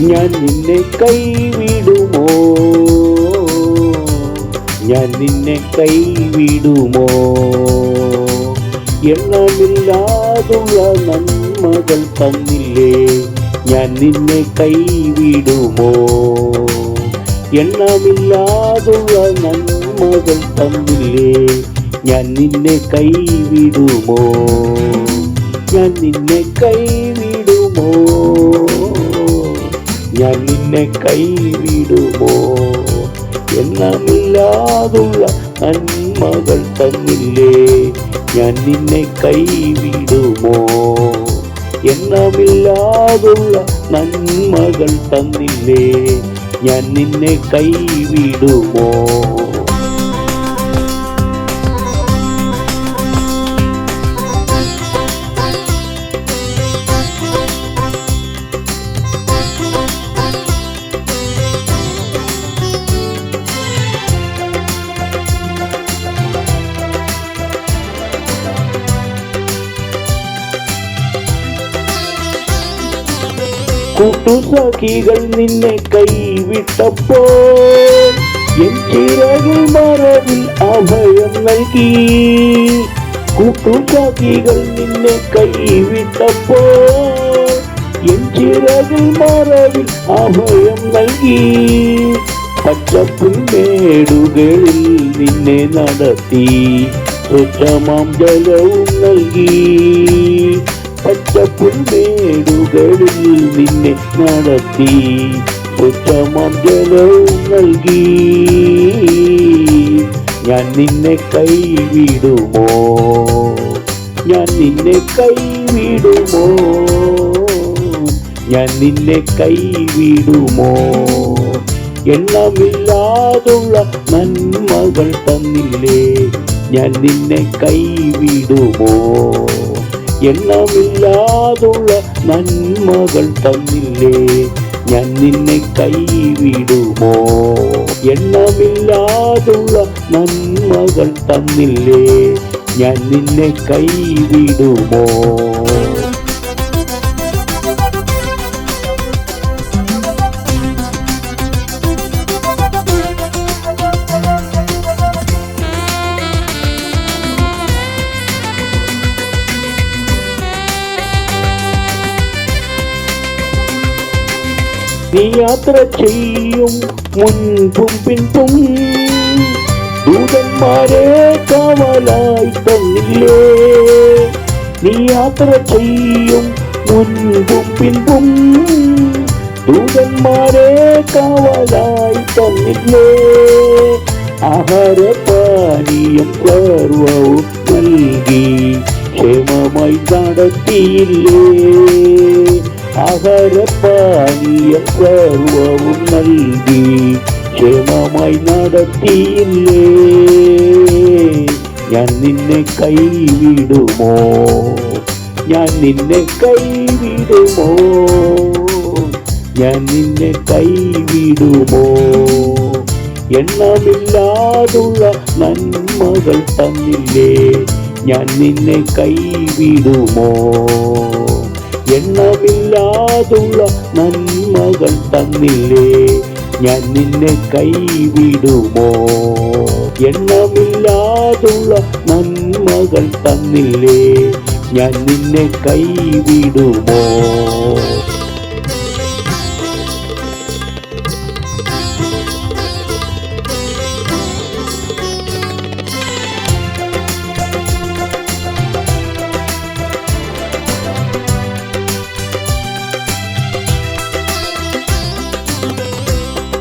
ഞാൻ നിന്നെ കൈവിടുമോ? ഞാൻ നിന്നെ കൈവിടുമോ? എണ്ണമില്ലാതുള്ള നന്മകൾ തന്നില്ലേ? ഞാൻ നിന്നെ കൈവിടുമോ? എണ്ണമില്ലാതുള്ള നന്മകൾ തന്നില്ലേ? ഞാൻ നിന്നെ കൈവിടുമോ? ഞാൻ നിന്നെ കൈവിടുമോ? ഞാൻ നിന്നെ കൈവിടുമോ? എണ്ണമില്ലാതുള്ള നന്മകൾ തന്നില്ലേ? ഞാൻ നിന്നെ കൈവിടുമോ? എണ്ണമില്ലാതുള്ള നന്മകൾ തന്നില്ലേ? ഞാൻ നിന്നെ കൈവിടുമോ? കൂട്ടുസഖികൾ നിന്നെ കൈവിട്ടപ്പോൾ എൻ ചിറകിൽ മറവിൽ അഭയം നൽകി. കൂട്ടുസഖികൾ നിന്നെ കൈവിട്ടപ്പോൾ എൻ ചിറകിൽ മറവിൽ അഭയം നൽകി. പച്ചപ്പുൽമേടുകളിൽ നിന്നെ നടത്തി സ്വച്ഛമാം ജലവും നൽകി. പച്ചപ്പുൽമേടുകളിൽ നിന്നെ നടത്തി. ജലവും നൽകി. ഞാൻ നിന്നെ കൈവിടുമോ? ഞാൻ നിന്നെ കൈവിടുമോ? ഞാൻ നിന്നെ കൈവിടുമോ? എണ്ണമില്ലാതുള്ള നന്മകൾ തന്നില്ലേ? ഞാൻ നിന്നെ കൈവിടുമോ? എണ്ണമില്ലാതുള്ള നന്മകൾ തന്നില്ലേ? ഞാൻ നിന്നെ കൈവിടുമോ? എണ്ണമില്ലാതുള്ള നന്മകൾ തന്നില്ലേ? ഞാൻ നിന്നെ കൈവിടുമോ? നീ യാത്ര ചെയ്യും മുൻപും പിൻപും ദൂതന്മാരെ കാവലായി തന്നില്ലേ നീ യാത്ര ചെയ്യും മുൻപും പിൻപും ദൂതന്മാരെ കാവലായി തന്നില്ലേ ആഹാരപാനീയം സർവവും നൽകി ക്ഷേമമായി നടത്തിയില്ലേ ആഹാരപാനീയം സർവവും നൽകി ക്ഷേമമായി നടത്തിയില്ലേ? ഞാൻ നിന്നെ കൈവിടുമോ? ഞാൻ നിന്നെ കൈവിടുമോ? ഞാൻ നിന്നെ കൈവിടുമോ? എണ്ണമില്ലാതുള്ള നന്മകൾ തന്നില്ലേ? ഞാൻ നിന്നെ കൈവിടുമോ? എണ്ണമില്ലാതുള്ള നന്മകൾ തന്നില്ലേ? ഞാൻ നിന്നെ കൈവിടുമോ? എണ്ണമില്ലാതുള്ള നന്മകൾ തന്നില്ലേ? ഞാൻ നിന്നെ കൈവിടുമോ?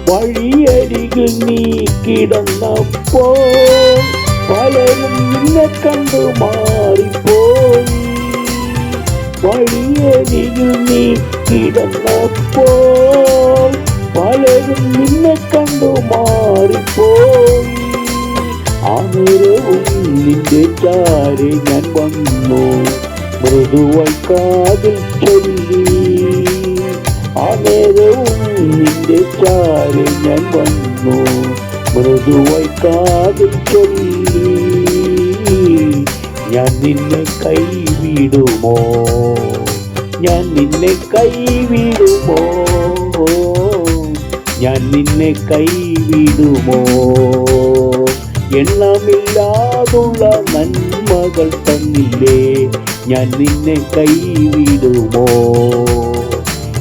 വഴിയരികിൽ നീ കിടന്നപ്പോൾ പലരും നിന്നെ കണ്ടു മാറിപ്പോയി വഴിയരികിൽ നീ കിടന്നപ്പോൾ പലരും നിന്നെ കണ്ടു മാറിപ്പോയി ആനരവും നിന്റെ ചാരെ ഞാൻ വന്നു മൃദുവായി കാതിൽ ചൊല്ലി ആനരവും നിന്റെ ചാരെ ഞാൻ വന്നു. മൃദുവായി കാതിൽ ചൊല്ലി. ഞാൻ നിന്നെ കൈവിടുമോ? ഞാൻ നിന്നെ കൈവിടുമോ? ഞാൻ നിന്നെ കൈവിടുമോ? എണ്ണമില്ലാതുള്ള നന്മകൾ തന്നില്ലേ? ഞാൻ നിന്നെ കൈവിടുമോ?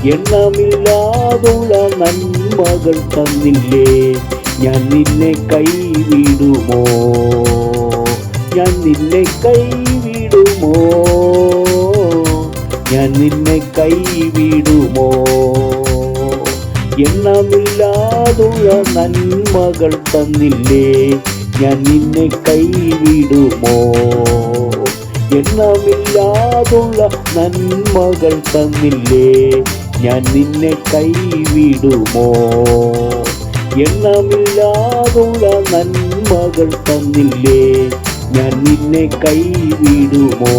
എണ്ണമില്ലാതുള്ള നന്മകൾ തന്നില്ലേ? ഞാൻ നിന്നെ കൈവിടുമോ? ഞാൻ നിന്നെ കൈവിടുമോ? ഞാൻ നിന്നെ കൈവിടുമോ? എണ്ണമില്ലാതുള്ള നന്മകൾ തന്നില്ലേ? ഞാൻ നിന്നെ കൈവിടുമോ? എണ്ണമില്ലാതുള്ള നന്മകൾ തന്നില്ലേ? ഞാൻ നിന്നെ കൈവിടുമോ? എണ്ണമില്ലാതുള്ള നന്മകൾ തന്നില്ലേ? ഞാൻ നിന്നെ കൈവിടുമോ?